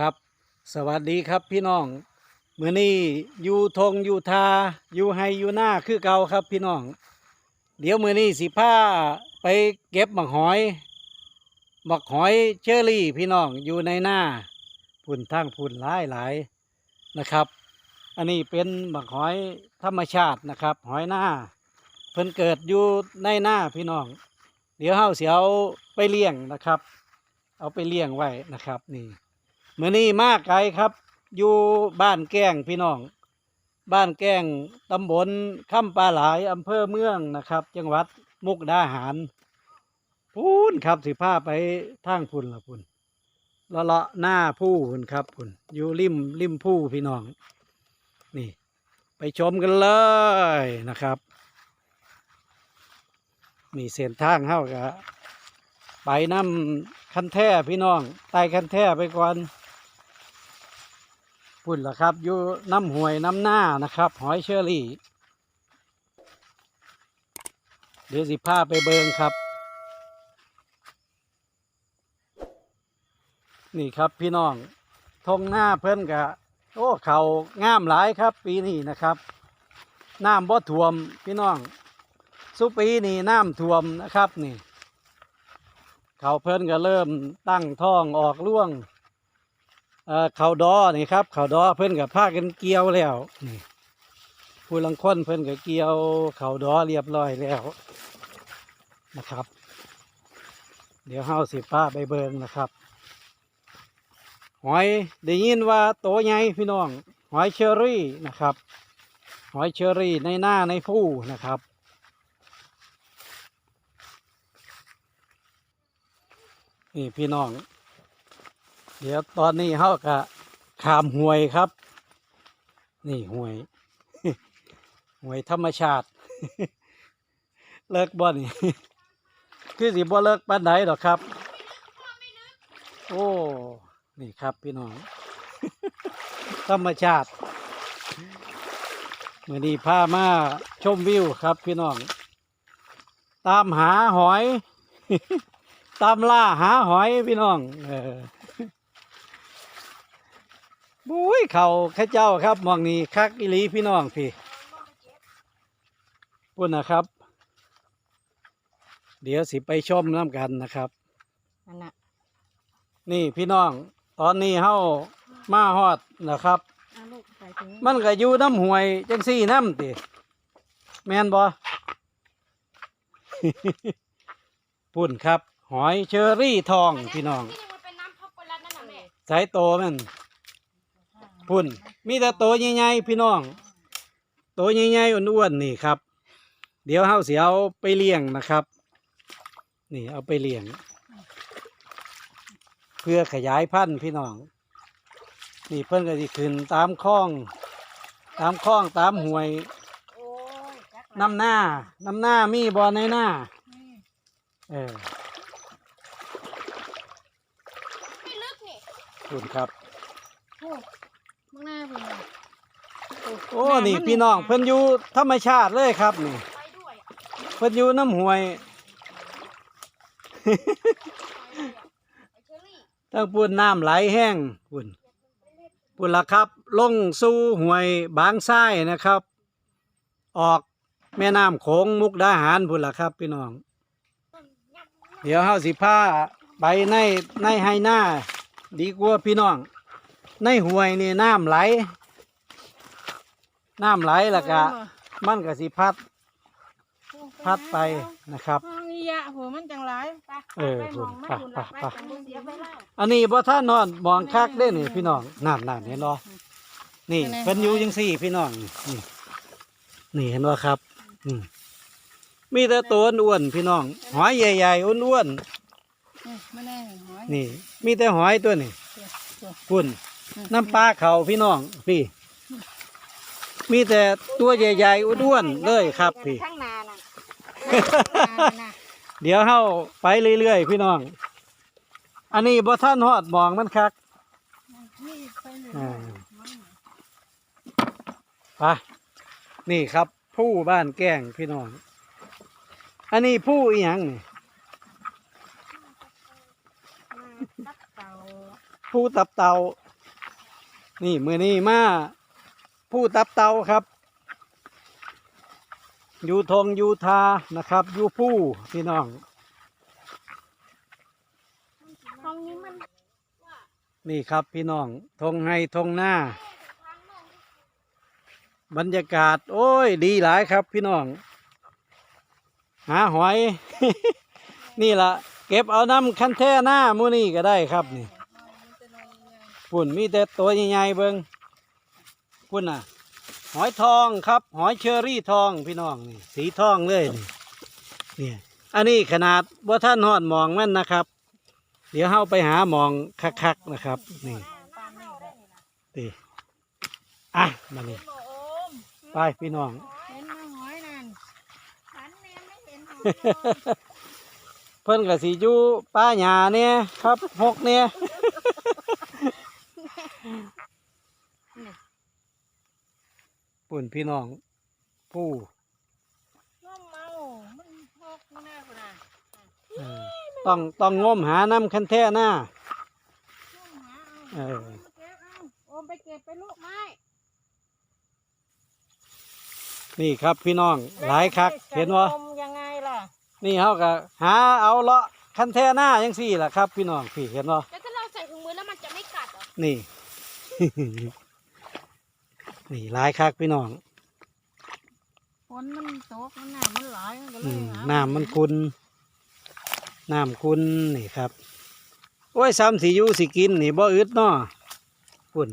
ครับ สวัสดีครับพี่น้องเมื้อนี้อยู่ทงอยู่ทาอยู่ไฮอยู่หน้าคือเก่าครับพี่น้อง เดี๋ยวมื้อนี้สิพาไปเก็บบักหอยบักหอยเชอรี่พี่น้องอยู่ในหน้าพุ่นทั้งพุ่นหลายหลายนะครับ อันนี้เป็นบักหอยธรรมชาตินะครับ หอยหน้าเพิ่นเกิดอยู่ในหน้าพี่น้อง เดี๋ยวเฮาเสิเอาไปเลี้ยงนะครับ เอาไปเลี้ยงไว้นะครับนี่ มื่อนี้มากไกลครับ อยู่บ้านแก้งพี่น้อง บ้านแก้งตำบลค่ำปลาหลายอำเภอเมืองนะครับ จังหวัดมุกดาหารพูนครับสิพาไปทางพุ่นละพุ่นละละหน้าผู้พุ่นครับพุ่นอยู่ริมริมผู้พี่น้อง นี่ ไปชมกันเลยนะครับนี่เส้นทางเข้ากะไปน้ำคันแท่พี่น้องไต่คันแท่ไปก่อน พุ่นละครับ อยู่น้ำห่วยน้ำหน้านะครับ หอยเชอรี่ เดี๋ยวสิพาไปเบิงครับ นี่ครับพี่น้องทงหน้าเพิ่นกะโอ้เขางามหลายครับ ปีนี้นะครับน้ำบ่ท่วมพี่น้องสุปีนี่น้ำท่วมนะครับนี่ เขาเพิ่นก็เริ่มตั้งท้องออกร่วง เอ่อเขาดอนี่ครับเขาดอเพิ่อนกับพากันเกี่ยวแล้วนี่ผู้ลังคนเพิ่อนกับเกี่ยวเขาดอเรียบร้อยแล้วนะครับ เดี๋ยวเฮาสิป้าไปเบิงนะครับ หอยได้ยินว่าโตใหญ่พี่น้อง หอยเชอรี่นะครับ หอยเชอรี่ในหน้าในผู้นะครับนี่พี่น้อง เดี๋ยวตอนนี้เขาก็ขามห่วยครับ นี่ห่วยห่วยธรรมชาติ เลิกบ่นี่คือสิบ่เลิกปานใดดอกครับ โอ้ นี่ครับพี่น้อง ธรรมชาติเมื่อนี้พามาชมวิวครับพี่น้อง ตามหาหอย ตามล่าหาหอยพี่น้อง เออ บุ้ยเขาข้าเจ้าครับหมองนี้คักอิลีพี่น้องพี่ปุ่นนะครับ เดี๋ยวสิไปชมน้ำกันนะครับ นั่นน่ะนี่พี่น้อง ตอนนี้เฮามาฮอดนะครับ เอาลูกใส่ถุงมันก็อยู่น้ำห่วย จังสี่น้ำติแมนบ่ปุ่นครับ หอยเชอรี่ทองพี่น้องนี่มันเป็นน้ำช็อกโกแลตนั่นน่ะแม่ สายโตมัน พุ่น มีแต่โตใหญ่ๆพี่น้อง โตใหญ่ๆอ้วนๆนี่ครับ เดี๋ยวเฮาสิเอาไปเลี้ยงนะครับ นี่เอาไปเลี้ยง เพื่อขยายพันธุ์พี่น้อง นี่เพิ่นก็สิขึ้นตามคลอง ตามคลองตามห้วยโอ้ยจักน้ำหน้าน้ำหน้ามีบ่อในหน้านี่เออไม่ลึกนี่พุ่นครับโอ้ มึงหน้าเพิ่นน่ะโอ้นี่พี่น้องเพิ่นอยู่ธรรมชาติเลยครับนี่ไปด้วยอะเพิ่นอยู่น้ำห้วยไปเชอรี่ทั้งปุ่นน้ำไหลแห้งปุ่นปุ่นละครับ ลงสู่ห้วยบางทรายนะครับ ออกแม่น้ำโขงมุกดาหารปุ่นละครับ พี่น้อง เดี๋ยวเฮาสิพาไปในในไฮหน้า ดีกว่าพี่น้อง ในห้วยนี่น้ำไหล น้ำไหลแล้วก็มันก็สิพัด พัดไปนะครับ ห้องอียะหัวมันจังไรไปเออไปมองมันไปคุณไปละไปไป จังเสียไปแล้วอันนี้บ่ท่านนอนมองคักได้นี่พี่น้องนั่นนั่นเห็นบ่นี่เป็นไงเพิ่นอยู่จังซี่ พี่น้องนี่นี่เห็นบ่ครับอืมมีแต่ตัวอ้วนๆพี่น้อง หอยใหญ่ๆอ้วนนี่ไม่แน่หอยๆนี่มีแต่หอยตัวนี่พุ่น น้ำปลาเขาพี่น้องพี่ มีแต่ตัวใหญ่ๆอ้วนๆเลยครับพี่ ข้างนาน่ะน่ะเดี๋ยวเฮาไปเรื่อยๆพี่น้อง อันนี้บ่ท่านฮอดมองมันคัก นี่ไปเลยอ่า ไปนี่ครับผู้บ้านแก้งพี่น้อง อันนี้ผู้อีหยังนี่ตักเต่าผู้ตับเตา นี่มือนี้มาผู้ตับเตาครับ อยู่ทงอยู่ทานะครับ อยู่ผู้พี่น้องห้องนี้มันนี่ครับพี่น้องทงให้ทงหน้า บรรยากาศ โอ้ย ดีหลายครับ พี่น้อง หาหอย นี่ละเก็บเอาน้ำคันแท่หน้ามูนี่ก็ได้ครับนี่ ปุ่นมีแต่ตัวใหญ่ๆเบิงปุ่นน่ะ หอยทองครับ หอยเชอรี่ทองพี่น้องนี่สีทองเลยนี่เนี่ยอันนี้ขนาดว่าท่านหอดหมองมันนะครับ เดี๋ยวเฮาไปหาหมองคักๆนะครับ นี่นี่อะมานี่ไปพี่น้องเห็นมาหอยนั่นฉันแม่ไม่เห็นหอยเพิ่นกับสีอยู่ป้าหญ้าเนี่ยครับหกเนี่ย ปุ่นพี่น้องผู้น้ำเมา มันพกมาแน่คนน่ะเออต้องต้องงมหาน้ำคันแท่หน้าช่วงหาเอเอาอเก็บเอาโอมไปเก็บไปลูกไม้นี่ครับพี่น้องหลายคักเห็นว่าอมยังไงล่ะนี่เขาก็หาเอาเลาะคันแท่หน้ายังสี่ล่ะครับ พี่น้องพี่เห็นว่าแล้วถ้าเราใส่ถุงมือแล้วมันจะไม่กัดเหรอนี่ นี่หลายคักพี่น้องฝนมันตกมันหนามันหลายมันก็เลอืยมหาน้ำมันคุณน้ำคุณนี่ครับ โอ้ยซ้ำสีอยู่สิกินนี่บ่อึดเนาะคุณ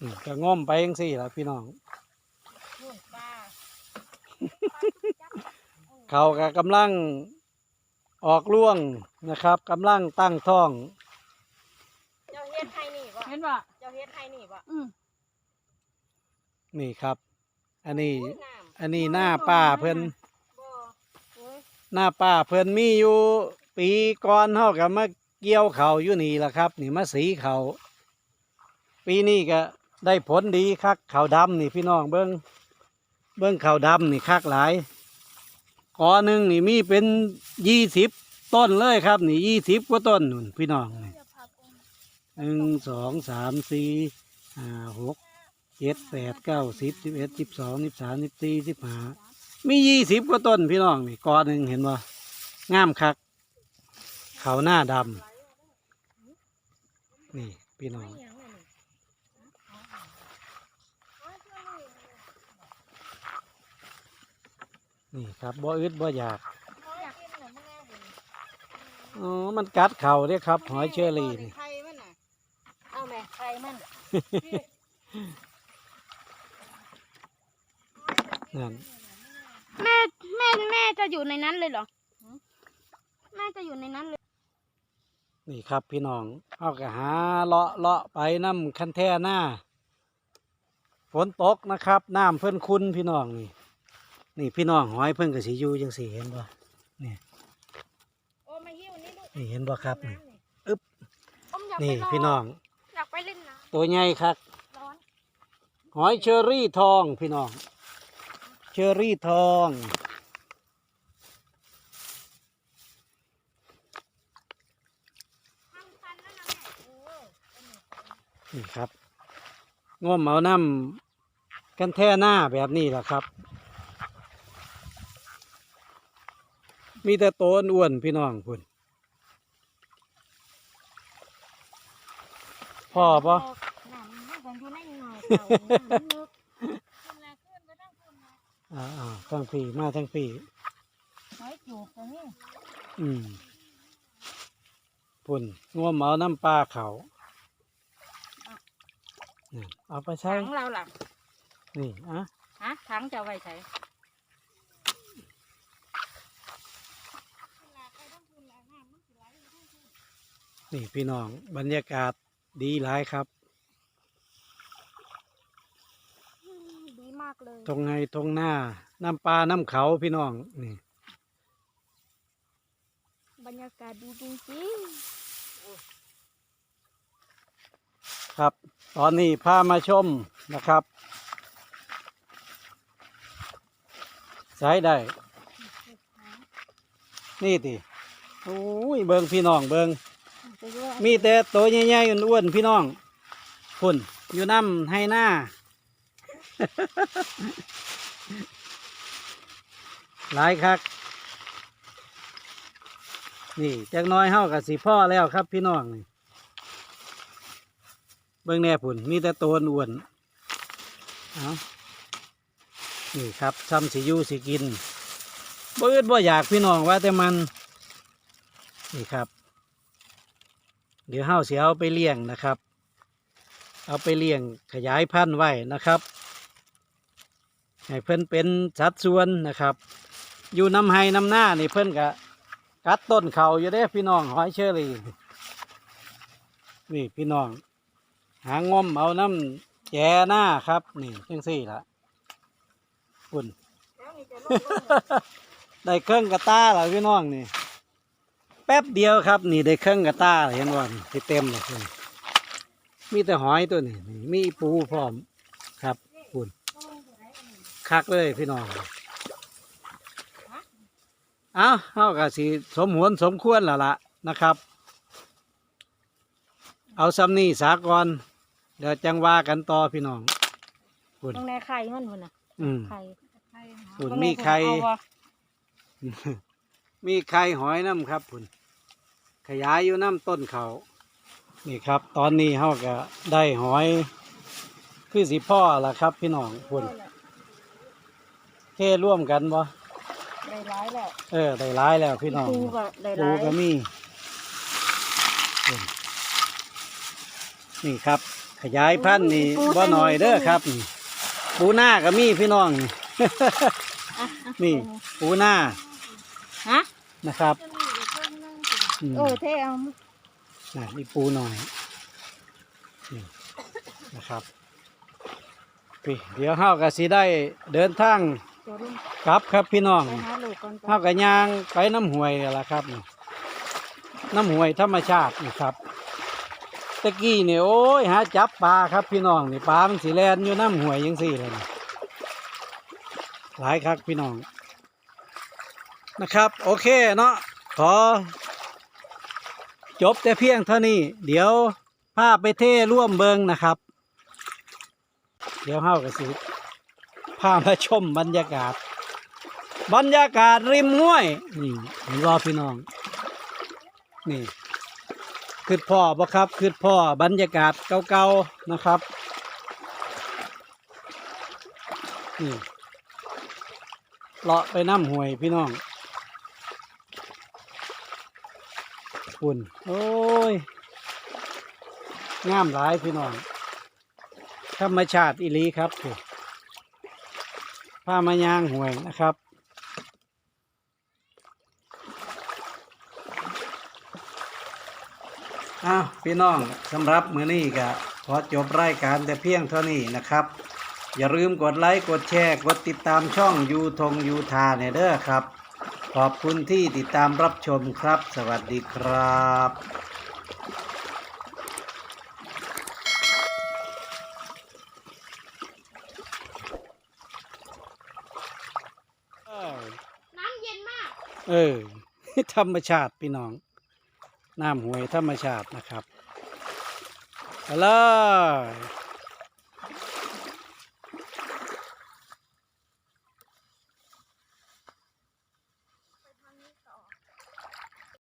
อืมก็ง่อมไปยังสี่ละพี่น้อง ลูกปลาเขาก็กำลังออกล่วงนะครับกำลังตั้งท้องเจ้าเฮ็ดให้นี่บ่เห็นป่ะเจ้าเฮ็ดให้นี่บ่อืมนี่ครับ อันนี้ น้ำอันนี้หน้าป้าเพิ่นบ่โอ้ยหน้าป้าเพิ่นมีอยู่ ปีก่อนเฮากับมาเกี่ยวเขาอยู่นี่ล่ะครับ นี่มาสีเขาปีนี้ก็ได้ผลดีคักเขาวดำนี่พี่น้องเบิ้งเบิ้งเขาวดำนี่คักหลายกอหนึ่งนี่มีเป็นยี่สิบต้นเลยครับ นี่ยี่สิบกว่าต้นนู่นพี่น้องนี่ หนึ่งสองสามสี่ห้าหกเจ็ดแปดเก้าสิบสิบเอ็ดสิบสองสิบสามสิบสี่สิบห้ามียี่สิบกว่าต้นพี่น้องนี่กอหนึ่งเห็นบ่งามคัก เขาหน้าดำนี่พี่น้องนี่ครับบ่อึดบ่อยากอยากกินเหรอมึงแน่บุญอ๋อมันกัดเข่าเด้ครับ หอยเชอรี่นี่ ไข่มันน่ะเอาแม่ไข่มั นนั่นแม่แม่แม่จะอยู่ในนั้นเลยเหรอแม่จะอยู่ในนั้นเลย นี่ครับพี่น้องเอาก็หาเลาะเลาะไปน้ำคันแท่หน้า ฝนตกนะครับน้ำเพิ่นคุณพี่น้องนี่นี่พี่น้องหอยเพิ่นก็สิอยู่จังสี่เห็นบ่นี่โอ้มาหิ้วนี่ลูกนี่เห็นบ่ครับนี่อมอยากไปนี่ลองพี่น้อง ตัวใหญ่ครับำร้อนหอยเชอรี่ทองพี่น้อง เชอรี่ทองทำคันนั่นนะแม่นี่ครับง่วมเอาน้ำกันแท่หน้าแบบนี้แหละครับ มีแต่โตนอ้วนๆพี่น้องคุณ พ่อปะน้ำมันคงอยู่ในหน่อยเต่าขึ้นไปตั้งคุณนะอ่าอ่าทั้งปีมาทั้งปีหอยจูบตรงนี้อืมพุ่นง่วมเอาน้ำปลาเขานี่เอาไปใช้ถังเราหล่ะนี่อะฮะถังจะไว้ใช้นี่พี่น้องบรรยากาศ ดีหลายครับ ดีมากเลยตรงไงตรงหน้า น้ำปลาน้ำเขาพี่น้องนี่บรรยากาศดีจริงครับ ตอนนี้พามาชมนะครับใช้ได้ นี่ติโอ้ยเบิงพี่น้องเบิงไปด้วย มีแต่ตัวใหญ่ๆอ้วนๆพี่น้องพุ่นอยู่น้ำให้หน้าหลายคักนี่จักน้อยเฮากับสีพ่อแล้วครับพี่น้องนี่เบิ่งแน่พุ่นมีแต่ตัวอ้วนเอานี่ครับซ้ำสิอยูสิกินบ่อึดบ่อยากพี่น้องว่าแต่มัน นี่ครับ เดี๋ยวเฮาเสียเอาไปเลี้ยงนะครับ เอาไปเลี้ยงขยายพันธุ์ไว้นะครับ ให้เพิ่นเป็นสัดส่วนนะครับ อยู่น้ำไห้น้ำหน้านี่เพิ่นกะกัดต้นเขาอยู่เด้พี่น้องหอยเชอรี่นี่พี่น้อง หางมเอาน้ำแจหน้าครับ นี่จังสี่ละปุ่ล้วนี่จะลงได้เครื่องกระตาแล้วพี่น้องนี่ แป๊บเดียวครับ นี่ได้เครื่องกระตาเห็นว่านี่ที่เต็มเลยคุณมีแต่หอยตัวนี้นี่มีปูพร้อมครับคุณคักเลยพี่น้องเอาเอากะสิสมหวนสมควรแล้วล่ะนะครับ เอาซ้ำนี่สากรเดี๋ยวจังว่ากันต่อพี่น้องตรงในไข่มันมันน่ะอืมไข่คุณมีใครเอาบ่ มีไข่หอยน้ำครับคุณขยายอยู่น้ำต้นเขานี่ครับ ตอนนี้เขาก็ได้หอย คือสิพ่อละครับ พี่น้องคุณเทร่วมกันบ่ได้ร้ายแล้วเออได้ร้ายแล้วพี่น้องปูก็ได้ปูร้ายก็มีคุณนี่ครับ ขยายพันธุ์นี่บ่หน่อยเด้อครับนี่ปูหน้าก็มีพี่น้องนี่อะนี่ปูหน้าฮะ นะครับอืมเออเท่เอาน่ะมีปูหน่อยนี่นะครับพี่เดี๋ยวเฮาก็สิได้เดินทางตัวลุงกลับครับพี่น้อง ไปหาลูกก่อนเฮาก็ย่างไปน้ำห้วยนี่ล่ะครับนี่น้ำห้วยธรรมชาตินี่ครับตะกี้นี่โอ้ยหาจับปลาครับพี่น้องนี่ปลามันสีแลนอยู่น้ำห้วยยังสี่เลยนี่หลายครับพี่น้อง นะครับ โอเคเนาะขอ จบแต่เพียงเท่านี้ เดี๋ยวพาไปเท่ร่วมเบิงนะครับ เดี๋ยวเฮากับสิพามาชมบรรยากาศ บรรยากาศริมห้วย นี่เห็นว่าพี่น้อง นี่คือพ่อปะครับคือพ่อบรรยากาศเก่าๆนะครับนี่เลาะไปน้ำห้วยพี่น้อง ปุ่นโอ้ยงามหลายพี่น้องธรรมชาติอิลีครับผ้ามายางห่วยนะครับอ้าวพี่น้องสำหรับมือนี้ก็ขอจบรายการแต่เพียงเท่านี้นะครับ อย่าลืมกดไลค์ กดแชร์ กดติดตามช่องยูทงยูทาเนเด้อครับ ขอบคุณที่ติดตามรับชมครับ สวัสดีครับเออน้ำเย็นมาก เออ ธรรมชาติพี่น้อง น้ำห้วยธรรมชาตินะครับไปเลย